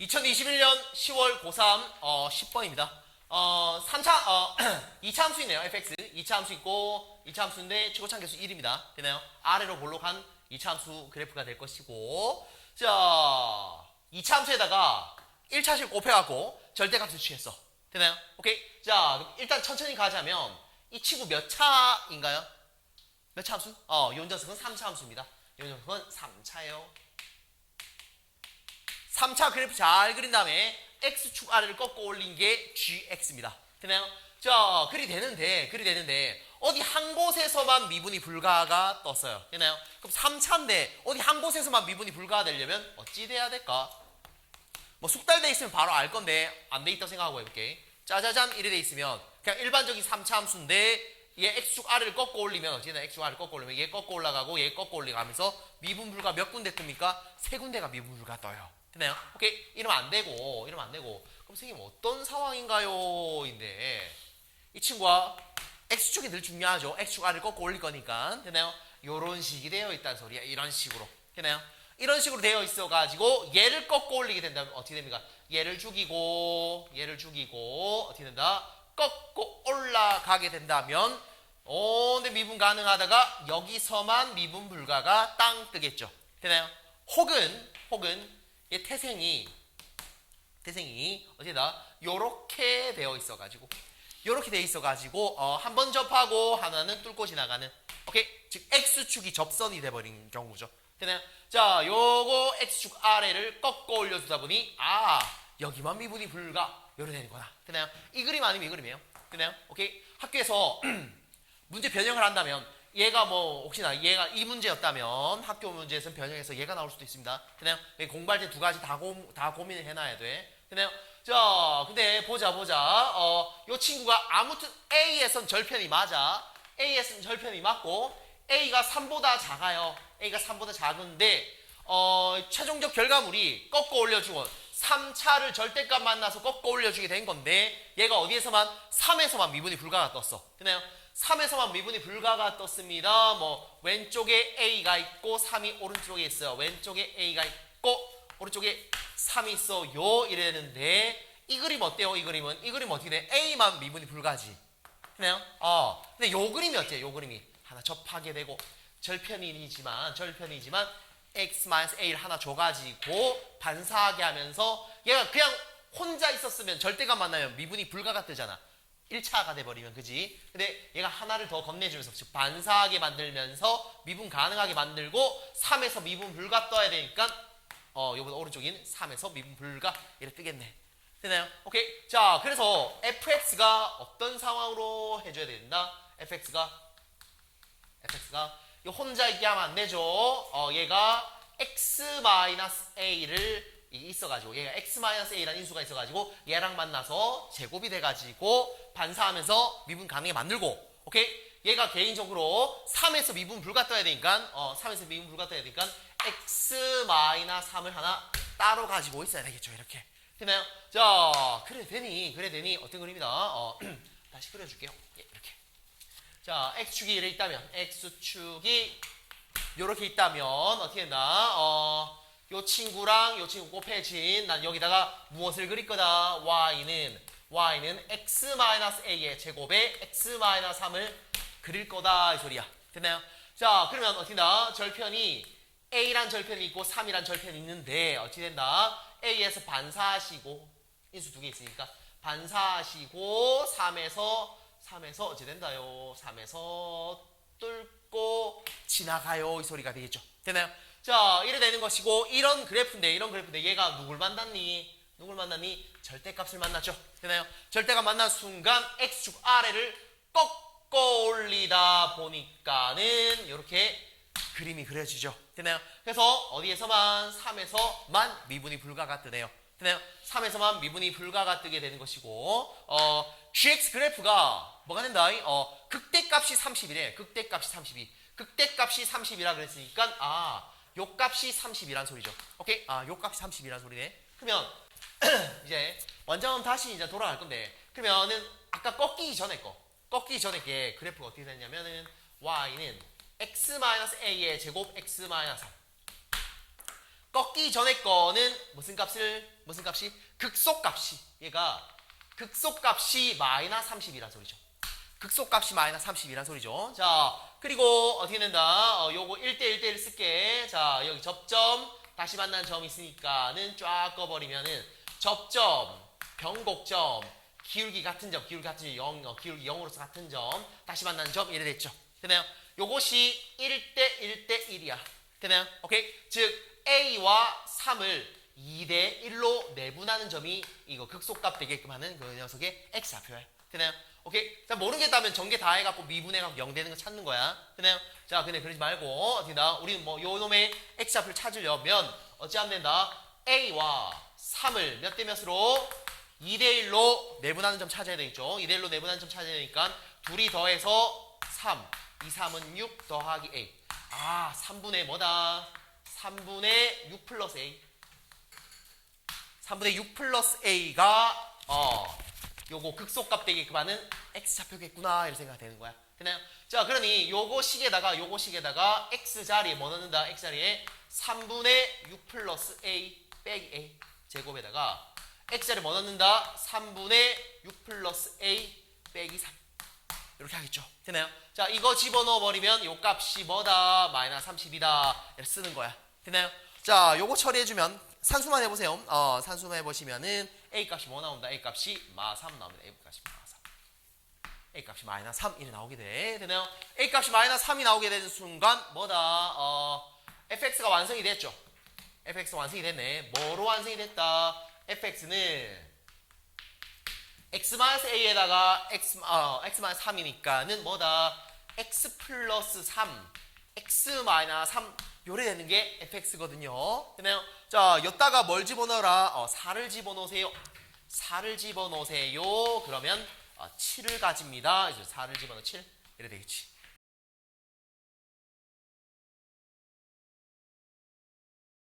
2021년 10월 고3 어, 10번입니다. 어, 3차 어, 2차 함수이네요. fx 2차 함수 있고 2차 함수인데 최고참 계수 1입니다. 되나요? 아래로 볼록한 2차 함수 그래프가 될 것이고 자 2차 함수에다가 1차식 곱해갖고 절대값을 취했어. 되나요? 오케이. 자 일단 천천히 가자면 이 친구 몇 차인가요? 몇 차 함수? 어, 요원전석은 3차 함수입니다. 요원전석은 3차예요. 3차 그래프 잘 그린 다음에 x축 아래를 꺾어 올린 게 gx입니다. 되나요? 자, 그리 되는데, 그리 되는데, 어디 한 곳에서만 미분이 불가가 떴어요. 되나요? 그럼 3차인데, 어디 한 곳에서만 미분이 불가가 되려면 어찌 돼야 될까? 뭐 숙달돼 있으면 바로 알 건데, 안 돼 있다고 생각하고 해볼게. 짜자잔, 이래 돼 있으면, 그냥 일반적인 3차 함수인데, 얘 x축 아래를 꺾어 올리면, 어찌나 x축 아래를 꺾어 올리면, 얘 꺾어 올라가고, 얘 꺾어 올라가면서 미분 불가 몇 군데 뜹니까? 세 군데가 미분 불가 떠요. 되나요? 오케이. 이러면 안 되고, 이러면 안 되고. 그럼 선생님 어떤 상황인가요? 인데, 이 친구가 x축이 늘 중요하죠. x축 아래를 꺾어 올릴 거니까. 되나요? 요런 식이 되어 있다는 소리야. 이런 식으로. 되나요? 이런 식으로 되어 있어가지고, 얘를 꺾어 올리게 된다면 어떻게 됩니까? 얘를 죽이고, 얘를 죽이고, 어떻게 된다? 꺾고 올라가게 된다면, 어, 근데 미분 가능하다가 여기서만 미분 불가가 땅 뜨겠죠. 되나요? 혹은, 혹은, 얘 태생이 태생이 어디다 요렇게 되어 있어 가지고 요렇게 되어 있어 가지고 어, 한 번 접하고 하나는 뚫고 지나가는 오케이 즉 x축이 접선이 돼버린 경우죠 되나요? 자 요거 x축 아래를 꺾어 올려주다 보니 아 여기만 미분이 불가 요래 되는구나 되나요? 이 그림 아니면 이 그림이에요 되나요? 오케이 학교에서 문제 변형을 한다면 얘가 뭐 혹시나 얘가 이 문제였다면 학교 문제에서는 변형해서 얘가 나올 수도 있습니다. 되나요? 공부할 때두 가지 다, 고, 다 고민을 해놔야 돼. 되나요? 자, 근데 보자 보자. 어, 요 친구가 아무튼 A에선 절편이 맞아. A에선 절편이 맞고 A가 3보다 작아요. A가 3보다 작은데 어, 최종적 결과물이 꺾어 올려주고 3차를 절대값 만나서 꺾어 올려주게 된 건데 얘가 어디에서만 3에서만 미분이 불가가 떴어. 되나요? 3에서만 미분이 불가가 떴습니다. 뭐 왼쪽에 A가 있고 3이 오른쪽에 있어요. 왼쪽에 A가 있고 오른쪽에 3이 있어요. 이랬는데 이 그림 어때요? 이 그림은 이 그림 어떻게 돼? A만 미분이 불가지. 되나요? 어. 근데 요 그림이 어때요? 요 그림이 하나 접하게 되고 절편이지만 절편이지만 x-a를 하나 줘가지고 반사하게 하면서 얘가 그냥 혼자 있었으면 절대값 만나면 미분이 불가가 뜨잖아. 1차가 돼버리면 그지? 근데 얘가 하나를 더 건네주면서 즉 반사하게 만들면서 미분 가능하게 만들고 3에서 미분 불가 떠야 되니까 어 요보다 오른쪽인 3에서 미분 불가 이렇게 뜨겠네. 되나요? 오케이. 자, 그래서 fx가 어떤 상황으로 해줘야 된다? fx가 fx가 이 혼자 있게 하면 안 되죠. 어, 얘가 x-a를 있어가지고 얘가 x-a라는 인수가 있어가지고 얘랑 만나서 제곱이 돼가지고 반사하면서 미분 가능하게 만들고 오케이? 얘가 개인적으로 3에서 미분 불가 떠야 되니까 어, 3에서 미분 불가 떠야 되니까 x-3을 하나 따로 가지고 있어야 되겠죠 이렇게. 되나요? 자 그래 되니 그래 되니 어떤 그림이다. 어, 다시 그려줄게요. 예, 이렇게. 자 x축이 이래 있다면 x축이 이렇게 있다면 어떻게 된다? 어, 요 친구랑 요 친구 곱해진 난 여기다가 무엇을 그릴 거다? y는 y는 x-a의 제곱에 x-3을 그릴 거다 이 소리야. 됐나요? 자 그러면 어떻게 된다? 절편이 a란 절편이 있고 3이란 절편이 있는데 어떻게 된다? a에서 반사하시고 인수 두 개 있으니까 반사하시고 3에서 3에서 어찌 된다요? 3에서 뚫고 지나가요 이 소리가 되겠죠. 되나요? 자, 이래 되는 것이고 이런 그래프인데 이런 그래프인데 얘가 누굴 만났니? 누굴 만났니? 절대값을 만났죠. 되나요? 절대값 만난 순간 x축 아래를 꺾어 올리다 보니까는 이렇게 그림이 그려지죠. 되나요? 그래서 어디에서만 3에서만 미분이 불가가 뜨네요. 되나요? 3에서만 미분이 불가가 뜨게 되는 것이고 어, gx 그래프가 뭐가 된다? 어, 극대값이 30이래. 극대값이 32. 극대값이 30이라 그랬으니까 아 요 값이 30이란 소리죠. 오케이? 아, 요 값이 30이란 소리네. 그러면 이제 완전 다시 이제 돌아갈 건데 그러면은 아까 꺾이기 전에 거 꺾이기 전에 게 그래프가 어떻게 됐냐면은 y는 x-a의 제곱 x-3 꺾기 전에 거는 무슨 값을 무슨 값이 극소값이 얘가 극소값이 마이너스 30이란 소리죠. 극소값이 마이너스 30이란 소리죠. 자, 그리고 어떻게 된다? 어, 요거 1대 1대 1 쓸게. 자, 여기 접점 다시 만난 점이 있으니까는 쫙 꺼버리면은 접점, 변곡점, 기울기 같은 점, 기울기 같은 점, 0, 어, 기울기 0으로서 같은 점, 다시 만난 점 이래 됐죠. 되나요? 요것이 1대 1대 1이야. 되나요? 오케이? 즉 A와 3을 2대 1로 내분하는 점이 이거 극소값 되게끔 하는 그 녀석의 X좌표야. 되나요? 오케이? 자, 모르겠다면 전개 다 해갖고 미분해갖고 0 되는 거 찾는 거야. 되나요? 자, 근데 그러지 말고, 어떻게 다 우리는 뭐, 요 놈의 X좌표를 찾으려면, 어찌하면 된다? A와 3을 몇 대 몇으로? 2대 1로 내분하는 점 찾아야 되겠죠? 2대 1로 내분하는 점 찾아야 되니까, 둘이 더해서 3. 2, 3은 6 더하기 A. 아, 3분의 뭐다? 3분의 6 플러스 A. 3분의 6 플러스 A가 어 요거 극소값 되게끔 하는 X좌표겠구나 이렇게 생각이 되는 거야. 되나요? 자 그러니 요거 식에다가 요거 식에다가 X 자리에 뭐 넣는다? X 자리에 3분의 6 플러스 A 빼기 A 제곱에다가 X 자리에 뭐 넣는다? 3분의 6 플러스 A 빼기 3 이렇게 하겠죠. 되나요? 자, 이거 집어넣어 버리면 요 값이 뭐다? 마이너스 30이다. 이렇게 쓰는 거야. 되나요? 자, 요거 처리해 주면 산수만 해보세요. 어, 산수만 해보시면은 A 값이 뭐 나온다? A 값이 마3 나옵니다. A 값이 마3. A 값이 마이너스 3 이렇게 나오게 돼. 되나요? A 값이 마이너스 3이 나오게 되는 순간 뭐다? 어, fx가 완성이 됐죠. fx가 완성이 됐네. 뭐로 완성이 됐다? fx는 x-a에다가 x, 어, x-3이니까는 뭐다? x 플러스 3, x-3 요래 되는 게 fx거든요. 되나요? 자, 여기다가 뭘 집어넣어라? 어, 4를 집어넣으세요. 4를 집어넣으세요. 그러면 어, 7을 가집니다. 이제 4를 집어넣어 7. 이래 되겠지.